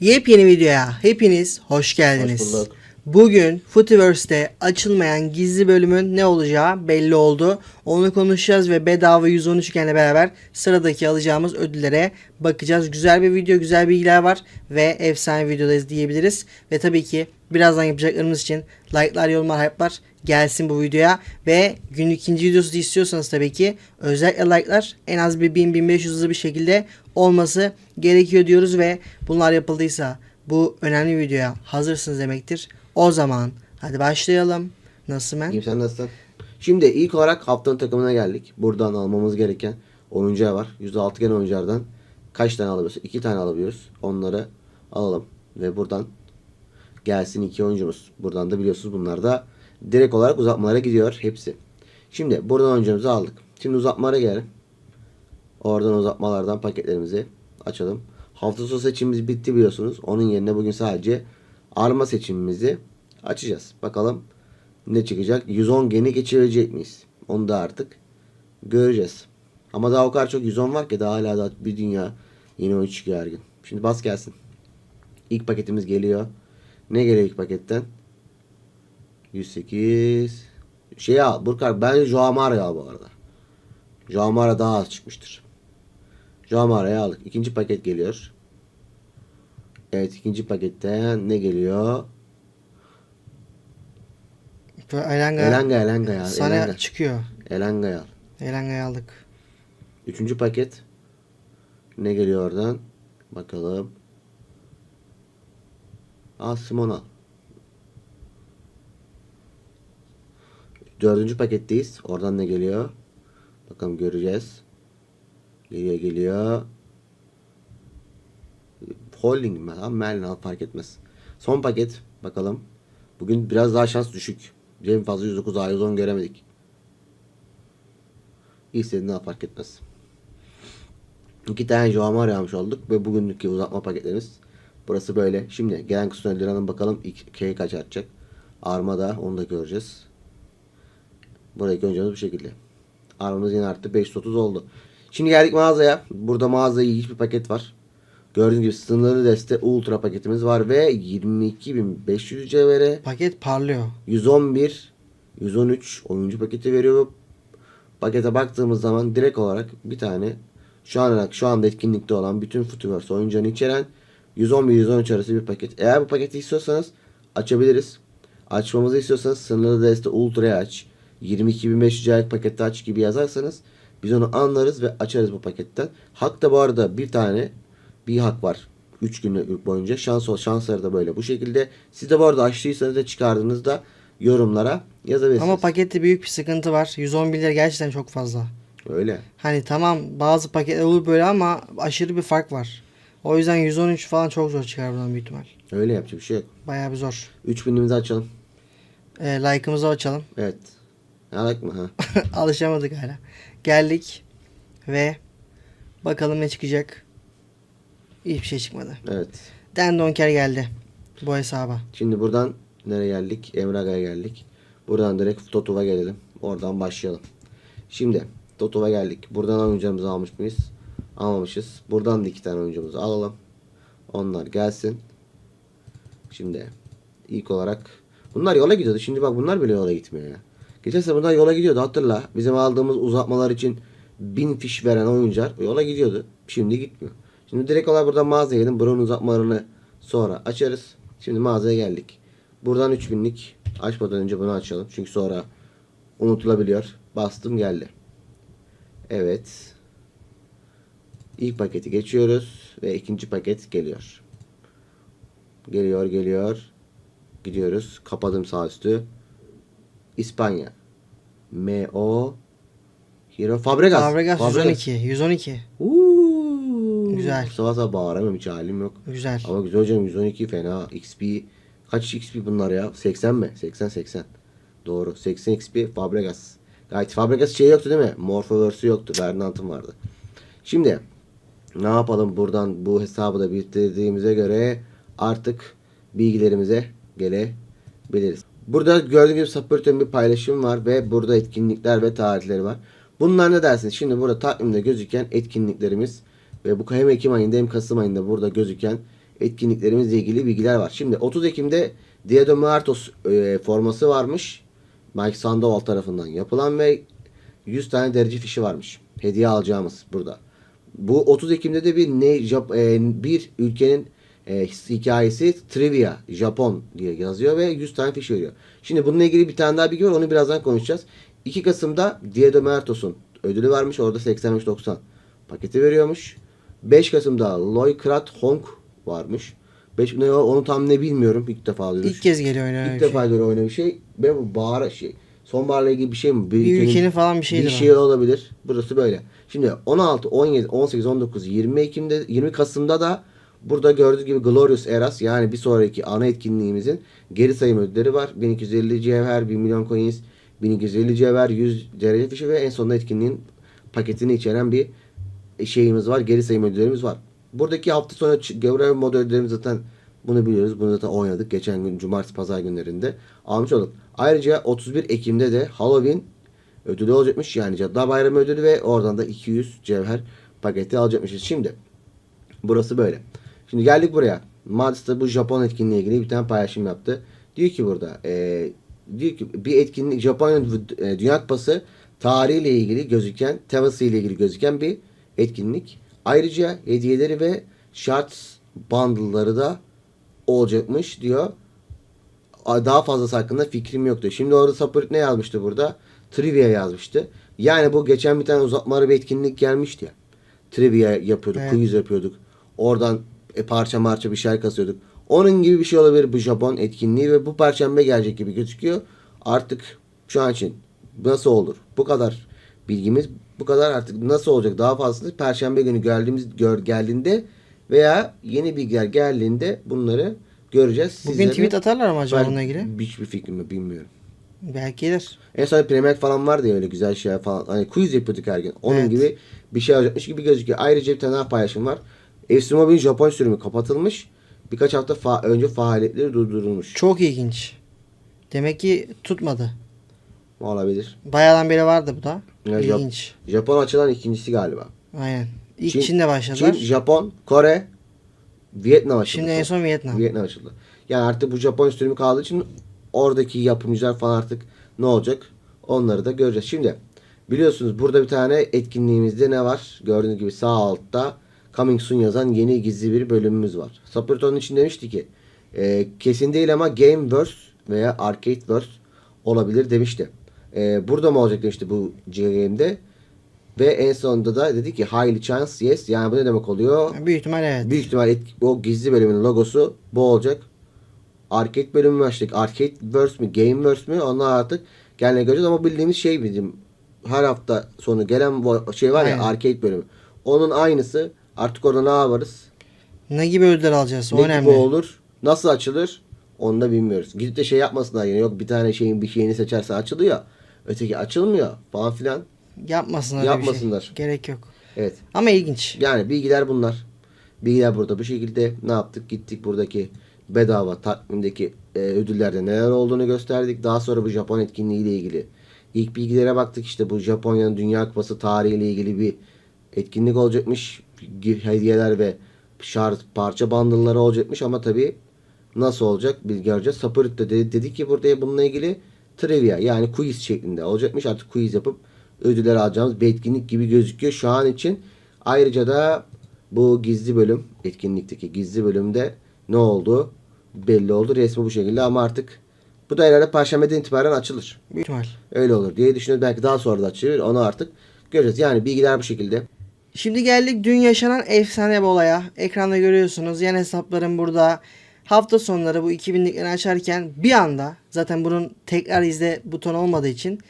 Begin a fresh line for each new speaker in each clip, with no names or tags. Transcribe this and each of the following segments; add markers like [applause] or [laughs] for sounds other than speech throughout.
Yepyeni videoya hepiniz hoş geldiniz.
Hoş bulduk.
Bugün Footiverse'de açılmayan gizli bölümün ne olacağı belli oldu. Onu konuşacağız ve bedava 113 ikenle beraber sıradaki alacağımız ödüllere bakacağız. Güzel bir video, güzel bilgiler var ve efsane videodayız diyebiliriz. Ve tabii ki birazdan yapacaklarımız için like'lar, yorumlar, hype'lar gelsin bu videoya. Ve günlük ikinci videosu da istiyorsanız tabii ki özellikle like'lar en az bir 1000-1500 hızlı bir şekilde olması gerekiyor diyoruz ve bunlar yapıldıysa bu önemli videoya hazırsınız demektir. O zaman hadi başlayalım. Nasıl ben?
İyiyim sen nasılsın? Şimdi ilk olarak haftanın takımına geldik. Buradan almamız gereken oyuncuya var. 106 gen oyunculardan kaç tane alabiliyoruz? 2 tane alabiliyoruz. Onları alalım. Ve buradan gelsin iki oyuncumuz. Buradan da biliyorsunuz bunlar da direkt olarak uzatmalara gidiyor hepsi. Şimdi buradan oyuncumuzu aldık. Şimdi uzatmalara gelelim. Oradan uzatmalardan paketlerimizi açalım. Hafta sonu seçimimiz bitti biliyorsunuz. Onun yerine bugün sadece arma seçimimizi açacağız. Bakalım ne çıkacak? 110 geni geçirebilecek miyiz? Onu da artık göreceğiz. Ama daha o kadar çok 110 var ki daha hala da bir dünya yeni oyun çıkıyor her gün. Şimdi bas gelsin. İlk paketimiz geliyor. Ne geliyor ilk paketten? 108 şey al Burkar bence Joamara al bu arada. Joamara daha az çıkmıştır. Joamara'yı aldık. İkinci paket geliyor. Evet ikinci paketten ne geliyor?
Elanga,
Elanga Elanga ya.
sana
Elanga.
çıkıyor.
Elanga'yı al.
Elanga'yı aldık.
Üçüncü paket. Ne geliyor oradan? Bakalım. Al. Dördüncü paketteyiz. Oradan ne geliyor? Bakalım göreceğiz. Geliyor geliyor. Holding mi? Ha, Merlin fark etmez. Son paket. Bakalım. Bugün biraz daha şans düşük. En fazla 109 A110 göremedik. İstediğinden fark etmez. İki tane Joamar almış olduk ve bugünlük uzatma paketlerimiz. Burası böyle. Şimdi gelen kutusuna liranın bakalım ikiye kaç artacak. Armada onu da göreceğiz. Burayı öncemiz bu şekilde. Armamız yine arttı. 530 oldu. Şimdi geldik mağazaya. Burada mağazayı hiçbir paket var. Gördüğünüz gibi sınırlı deste ultra paketimiz var ve 22.500 cevhere
Paket parlıyor.
111 113 oyuncu paketi veriyor. Pakete baktığımız zaman direkt olarak bir tane şu an şu anda etkinlikte olan bütün Footiverse oyuncağını içeren 111-113 arası bir paket. Eğer bu paketi istiyorsanız açabiliriz. Açmamızı istiyorsanız sınırlı deste ultra'ya aç. 22.500 aylık pakette aç gibi yazarsanız biz onu anlarız ve açarız bu paketten. Hak da bu arada bir tane bir hak var. 3 gün boyunca şans ol şansları da böyle bu şekilde. Siz de bu arada açtıysanız da çıkardığınızda yorumlara yazabilirsiniz.
Ama pakette büyük bir sıkıntı var. 111 lira gerçekten çok fazla.
Öyle.
Hani tamam bazı paketler olur böyle ama aşırı bir fark var. O yüzden 113 falan çok zor çıkar buradan büyük ihtimal.
Öyle yapacak bir şey yok.
Bayağı bir zor.
3000'imizi açalım.
E, like'ımızı açalım.
Evet. Alak mı? Ha. [laughs]
Alışamadık hala. Geldik ve bakalım ne çıkacak. Hiçbir şey çıkmadı.
Evet.
Den Donker geldi bu hesaba.
Şimdi buradan nereye geldik? Emraga'ya geldik. Buradan direkt Totov'a gelelim. Oradan başlayalım. Şimdi Totov'a geldik. Buradan oyuncumuzu almış mıyız? Almamışız. Buradan da iki tane oyuncumuzu alalım. Onlar gelsin. Şimdi ilk olarak bunlar yola gidiyordu. Şimdi bak bunlar bile yola gitmiyor ya. Geçen sene bunlar yola gidiyordu hatırla. Bizim aldığımız uzatmalar için bin fiş veren oyuncular yola gidiyordu. Şimdi gitmiyor. Şimdi direkt olarak buradan mağazaya gelin. Buranın uzatmalarını sonra açarız. Şimdi mağazaya geldik. Buradan 3000'lik açmadan önce bunu açalım. Çünkü sonra unutulabiliyor. Bastım geldi. Evet. İlk paketi geçiyoruz ve ikinci paket geliyor. Geliyor geliyor. Gidiyoruz. Kapadım sağ üstü. İspanya. M.O. Hero Fabregas.
Fabregas 112. 112.
Uuu.
Güzel.
Sabah sabah bağıramıyorum hiç halim yok.
Güzel.
Ama güzel hocam 112 fena. XP kaç XP bunlar ya? 80 mi? 80 80. Doğru. 80 XP Fabregas. Gayet Fabregas şey yoktu değil mi? Morphoverse'ü yoktu. Bernant'ın vardı. Şimdi ne yapalım buradan bu hesabı da bitirdiğimize göre artık bilgilerimize gelebiliriz. Burada gördüğünüz gibi Sapırt'ın bir paylaşım var ve burada etkinlikler ve tarihleri var. Bunlar ne dersiniz? Şimdi burada takvimde gözüken etkinliklerimiz ve bu hem Ekim ayında hem Kasım ayında burada gözüken etkinliklerimizle ilgili bilgiler var. Şimdi 30 Ekim'de Diego Muertos e, forması varmış. Mike Sandoval tarafından yapılan ve 100 tane derece fişi varmış. Hediye alacağımız burada. Bu 30 Ekim'de de bir ne Jap- e, bir ülkenin e, hikayesi trivia Japon diye yazıyor ve 100 tane fiş veriyor. Şimdi bununla ilgili bir tane daha bilgi var. Onu birazdan konuşacağız. 2 Kasım'da Diego Mertos'un ödülü varmış. Orada 85-90 paketi veriyormuş. 5 Kasım'da Loy Krat Hong varmış. 5 ne onu tam ne bilmiyorum. İlk defa duyuyorum.
İlk kez geliyor öyle
İlk
şey.
defa göre oynayan bir şey. Ve bu bağıra şey. Sonbaharla ilgili bir şey mi?
Bir ülkenin falan bir şeydir
Bir şey olabilir. Burası böyle. Şimdi 16, 17, 18, 19, 20 Ekim'de 20 Kasım'da da burada gördüğünüz gibi Glorious Eras yani bir sonraki ana etkinliğimizin geri sayım ödülleri var. 1250 cevher, 1 milyon coins, 1250 cevher, 100 derece fişi ve en sonunda etkinliğin paketini içeren bir şeyimiz var. Geri sayım ödüllerimiz var. Buradaki hafta sonu görev modu ödüllerimiz zaten bunu biliyoruz. Bunu zaten oynadık. Geçen gün cumartesi pazar günlerinde almış olduk. Ayrıca 31 Ekim'de de Halloween ödülü olacakmış. Yani Cadılar Bayramı ödülü ve oradan da 200 cevher paketi alacakmışız. Şimdi burası böyle. Şimdi geldik buraya. Madis bu Japon etkinliği ilgili bir tane paylaşım yaptı. Diyor ki burada e, diyor ki bir etkinlik Japonya'nın e, Dünya Kupası tarihiyle ilgili gözüken, teması ile ilgili gözüken bir etkinlik. Ayrıca hediyeleri ve şart bundle'ları da olacakmış diyor. Daha fazlası hakkında fikrim yoktu. Şimdi orada Sapırt ne yazmıştı burada? Trivia yazmıştı. Yani bu geçen bir tane uzatmalı bir etkinlik gelmişti ya. Trivia yapıyorduk,
Evet.
quiz yapıyorduk. Oradan e, parça marça bir şey kasıyorduk. Onun gibi bir şey olabilir bu Japon etkinliği ve bu perşembe gelecek gibi gözüküyor. Artık şu an için nasıl olur? Bu kadar bilgimiz bu kadar artık nasıl olacak? Daha fazlası perşembe günü geldiğimiz gör, geldiğinde veya yeni bilgiler geldiğinde bunları göreceğiz.
Bugün
Sizlere-
tweet atarlar mı acaba bununla ilgili?
Hiçbir fikrim yok bilmiyorum.
Belki gelir.
En son Premier falan vardı ya öyle güzel şeyler falan. Hani quiz yapıyorduk her gün. Onun
Evet.
gibi bir şey olacakmış gibi gözüküyor. Ayrıca bir tane daha paylaşım var. FC Mobile Japon sürümü kapatılmış. Birkaç hafta fa- önce faaliyetleri durdurulmuş.
Çok ilginç. Demek ki tutmadı.
Olabilir.
Bayağıdan beri vardı bu da.
Ya, Jap-
İlginç.
Japon açılan ikincisi galiba.
Aynen. İlk
Çin-
Çin'de başladılar.
Çin, Japon, Kore, Vietnam açıldı.
Şimdi en son Vietnam.
Vietnam açıldı. Yani artık bu Japon sürümü kaldığı için oradaki yapımcılar falan artık ne olacak? Onları da göreceğiz. Şimdi biliyorsunuz burada bir tane etkinliğimizde ne var? Gördüğünüz gibi sağ altta Coming Soon yazan yeni gizli bir bölümümüz var. Sapırton'un için demişti ki e, kesin değil ama Gameverse veya Arcadeverse olabilir demişti. E, burada mı olacak demişti bu game'de. Ve en sonunda da dedi ki highly chance yes. Yani bu ne demek oluyor?
Büyük ihtimal evet.
Büyük ihtimal et- o gizli bölümün logosu bu olacak. Arcade bölümü mü açtık? Arcadeverse mi? Gameverse mi? Onlar artık gelene göreceğiz ama bildiğimiz şey bizim her hafta sonu gelen bu şey var ya
Aynen.
arcade bölümü. Onun aynısı. Artık orada ne yaparız?
Ne gibi ödüller alacağız? O
ne
önemli.
gibi olur? Nasıl açılır? Onu da bilmiyoruz. Gidip de şey yapmasınlar yine. Yok bir tane şeyin bir şeyini seçerse açılıyor. Öteki açılmıyor falan filan.
Yapmasınlar öyle bir şey. Gerek yok.
Evet.
Ama ilginç.
Yani bilgiler bunlar. Bilgiler burada. Bu şekilde ne yaptık? Gittik buradaki bedava takvimdeki e, ödüllerde neler olduğunu gösterdik. Daha sonra bu Japon etkinliği ile ilgili ilk bilgilere baktık. İşte bu Japonya'nın Dünya Kupası tarihiyle ilgili bir etkinlik olacakmış. Hediyeler ve şarj parça bundle'ları olacakmış ama tabii nasıl olacak bilgi. Sapırt da dedi, dedi ki burada bununla ilgili trivia yani quiz şeklinde olacakmış. Artık quiz yapıp ödüller alacağımız bir etkinlik gibi gözüküyor şu an için. Ayrıca da bu gizli bölüm etkinlikteki gizli bölümde ne oldu belli oldu. Resmi bu şekilde ama artık bu da herhalde Perşembe'den itibaren açılır.
Büyük ihtimal.
Öyle olur diye düşünüyoruz. Belki daha sonra da açılır. Onu artık göreceğiz. Yani bilgiler bu şekilde.
Şimdi geldik dün yaşanan efsane bir olaya. Ekranda görüyorsunuz. Yan hesaplarım burada. Hafta sonları bu 2000'likleri açarken bir anda zaten bunun tekrar izle butonu olmadığı için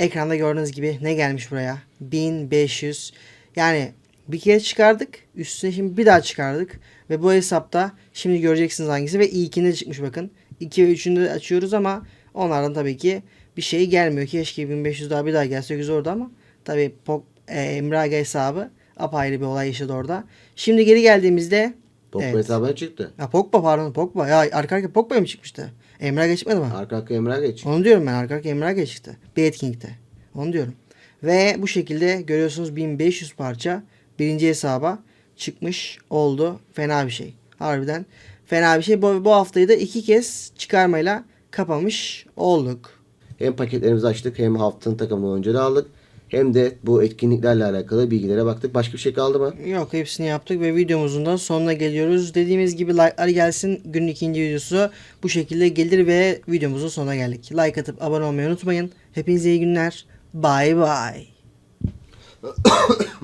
ekranda gördüğünüz gibi ne gelmiş buraya? 1500. Yani bir kere çıkardık. Üstüne şimdi bir daha çıkardık. Ve bu hesapta şimdi göreceksiniz hangisi ve ilkinde çıkmış bakın. 2 ve 3'ünü de açıyoruz ama onlardan tabii ki bir şey gelmiyor. Keşke 1500 daha bir daha gelse güzel olurdu ama tabii Pok e, Emre hesabı apayrı bir olay yaşadı orada. Şimdi geri geldiğimizde
Pogba
Evet.
hesabına çıktı.
Ha, Pogba pardon Pogba. Ya arka arka Pogba'ya mı çıkmıştı? Emre Aga çıkmadı mı?
Arka arka Emre geç.
Onu diyorum ben arka arka Aga çıktı. Bir etkinlikte. Onu diyorum. Ve bu şekilde görüyorsunuz 1500 parça birinci hesaba çıkmış oldu. Fena bir şey. Harbiden fena bir şey. Bu, bu haftayı da iki kez çıkarmayla kapamış olduk.
Hem paketlerimizi açtık hem haftanın takımını oyuncuları aldık. Hem de bu etkinliklerle alakalı bilgilere baktık. Başka bir şey kaldı mı?
Yok hepsini yaptık ve videomuzun da sonuna geliyoruz. Dediğimiz gibi like'lar gelsin. Günün ikinci videosu bu şekilde gelir ve videomuzun sonuna geldik. Like atıp abone olmayı unutmayın. Hepinize iyi günler. Bye bye. [coughs]